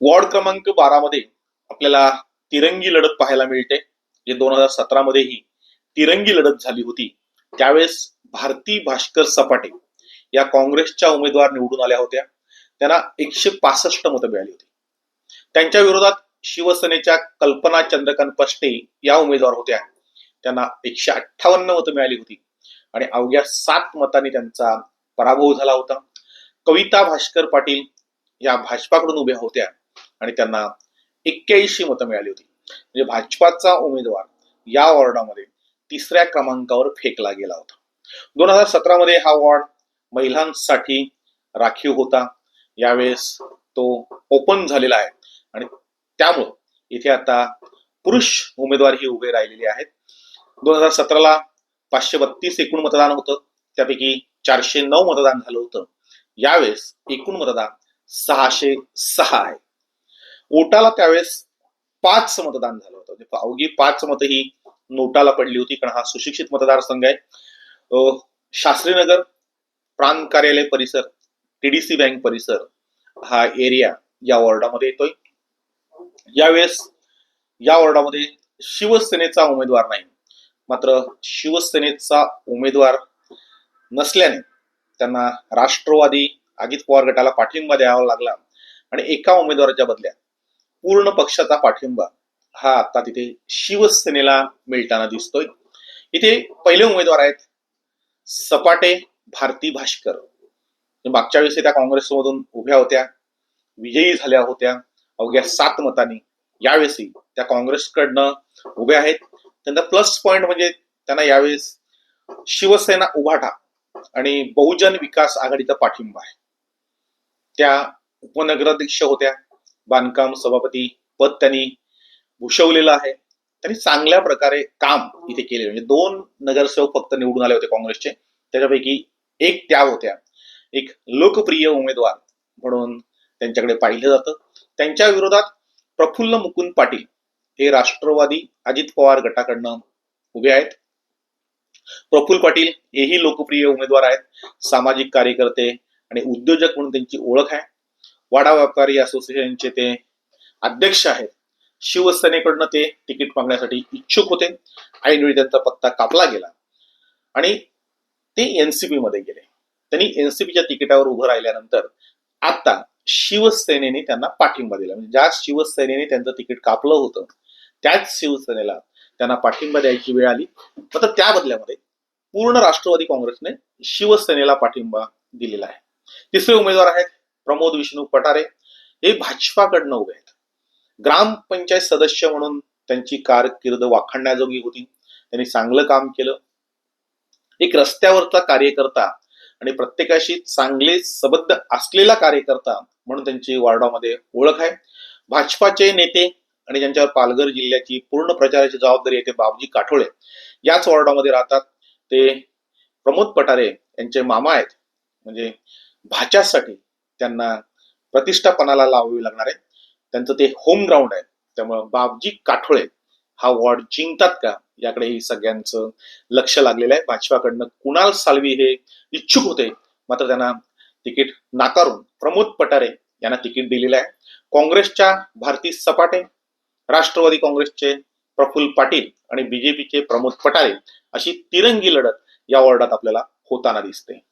Ward क्रमांक बारा मध्ये आपल्याला तिरंगी लढत पाहायला मिळते. जे दोन हजार सतरा मध्येही तिरंगी लढत झाली होती. त्यावेळेस भारती भास्कर सपाटे या काँग्रेसच्या उमेदवार निवडून आल्या होत्या. त्यांना एकशे पासष्ट मतं मिळाली होती. त्यांच्या विरोधात शिवसेनेच्या कल्पना चंद्रकांत पष्टे या उमेदवार होत्या. त्यांना एकशे अठ्ठावन्न मतं मिळाली होती. आणि अवघ्या सात मतांनी त्यांचा पराभव झाला होता. कविता भास्कर पाटील या भाजपाकडून उभ्या होत्या. आणि त्यांना एक्क्याऐंशी मतं मिळाली होती. म्हणजे भाजपाचा उमेदवार या वॉर्डामध्ये तिसऱ्या क्रमांकावर फेकला गेला होता. दोन हजार सतरा मध्ये हा वॉर्ड महिलांसाठी राखीव होता. यावेळेस तो ओपन झालेला आहे. आणि त्यामुळं इथे आता पुरुष उमेदवारही उभे राहिलेले आहेत. दोन हजार सतराला पाचशे बत्तीस एकूण मतदान होतं. त्यापैकी चारशे नऊ मतदान झालं होतं. यावेळेस एकूण मतदान सहाशे सहा आहे. ओटाला त्यावेळेस पाच मतदान झालं होतं. म्हणजे अवघी पाच मतं ही नोटाला पडली होती कारण हा सुशिक्षित मतदारसंघ आहे. अं, शास्त्रीनगर प्रांत कार्यालय परिसर टीडीसी बँक परिसर हा एरिया या वॉर्डामध्ये येतोय. यावेळेस या वॉर्डामध्ये शिवसेनेचा उमेदवार नाही. मात्र शिवसेनेचा उमेदवार नसल्याने त्यांना राष्ट्रवादी अजित पवार गटाला पाठिंबा द्यावा लागला आणि एका उमेदवाराच्या बदल्यात पूर्ण पक्षाचा पाठिंबा हा आता तिथे शिवसेनेला मिळताना दिसतोय. इथे पहिले उमेदवार आहेत सपाटे भारती भास्कर मागच्या वेळेस त्या काँग्रेसमधून उभ्या होत्या विजयी झाल्या होत्या अवघ्या सात मतांनी. यावेळेसही त्या काँग्रेसकडनं उभ्या आहेत. त्यांचा प्लस पॉइंट म्हणजे त्यांना यावेळेस शिवसेना उभाटा आणि बहुजन विकास आघाडीचा पाठिंबा आहे. त्या उपनगराध्यक्ष होत्या बांधकाम सभापती पद त्यांनी भूषवलेलं आहे. त्यांनी चांगल्या प्रकारे काम इथे केले म्हणजे दोन नगरसेवक फक्त निवडून आले होते काँग्रेसचे. त्याच्यापैकी एक त्या होत्या. एक लोकप्रिय उमेदवार म्हणून त्यांच्याकडे पाहिलं जातं. त्यांच्या विरोधात प्रफुल्ल मुकुंद पाटील हे राष्ट्रवादी अजित पवार गटाकडनं उभे आहेत. प्रफुल्ल पाटील हेही लोकप्रिय उमेदवार आहेत. सामाजिक कार्यकर्ते आणि उद्योजक म्हणून त्यांची ओळख आहे. वाडा व्यापारी असोसिएशनचे ते अध्यक्ष आहेत. शिवसेनेकडनं ते तिकीट मागण्यासाठी इच्छुक होते. ऐनवेळी त्यांचा पत्ता कापला गेला. आणि ते एनसीपी मध्ये गेले. त्यांनी एनसीपीच्या तिकिटावर उभं राहिल्यानंतर आता शिवसेनेने त्यांना पाठिंबा दिला. म्हणजे ज्या शिवसेनेने त्यांचं तिकीट कापलं होतं त्याच शिवसेनेला त्यांना पाठिंबा द्यायची वेळ आली. मात्र त्या बदल्यामध्ये पूर्ण राष्ट्रवादी काँग्रेसने शिवसेनेला पाठिंबा दिलेला आहे. तिसरे उमेदवार आहेत प्रमोद विष्णू पटारे हे भाजपाकडनं उभे आहेत. ग्रामपंचायत सदस्य म्हणून त्यांची कारकीर्द वाखणण्याजोगी होती. त्यांनी चांगलं काम केलं. एक रस्त्यावरचा कार्यकर्ता आणि प्रत्येकाशी चांगले सबद्ध असलेला कार्यकर्ता म्हणून त्यांची वार्डामध्ये ओळख आहे. भाजपाचे नेते आणि ज्यांच्यावर पालघर जिल्ह्याची पूर्ण प्रचाराची जबाबदारी येते बाबजी काठोळे याच वॉर्डामध्ये राहतात. ते प्रमोद पटारे यांचे मामा आहेत. म्हणजे भाच्यासाठी त्यांना प्रतिष्ठापणाला लावावी लागणार आहे. त्यांचं ते होम ग्राउंड आहे. त्यामुळं बाबजी काठोळे हा वॉर्ड जिंकतात का? याकडे सगळ्यांचं लक्ष लागलेलं आहे. भाजपाकडनं कुणाल सालवी हे इच्छुक होते? मात्र त्यांना तिकीट नाकारून प्रमोद पटारे यांना तिकीट दिलेलं आहे. काँग्रेसच्या भारती सपाटे राष्ट्रवादी काँग्रेसचे प्रफुल्ल पाटील आणि बीजेपीचे प्रमोद पटारे अशी तिरंगी लढत या वॉर्डात आपल्याला होताना दिसते.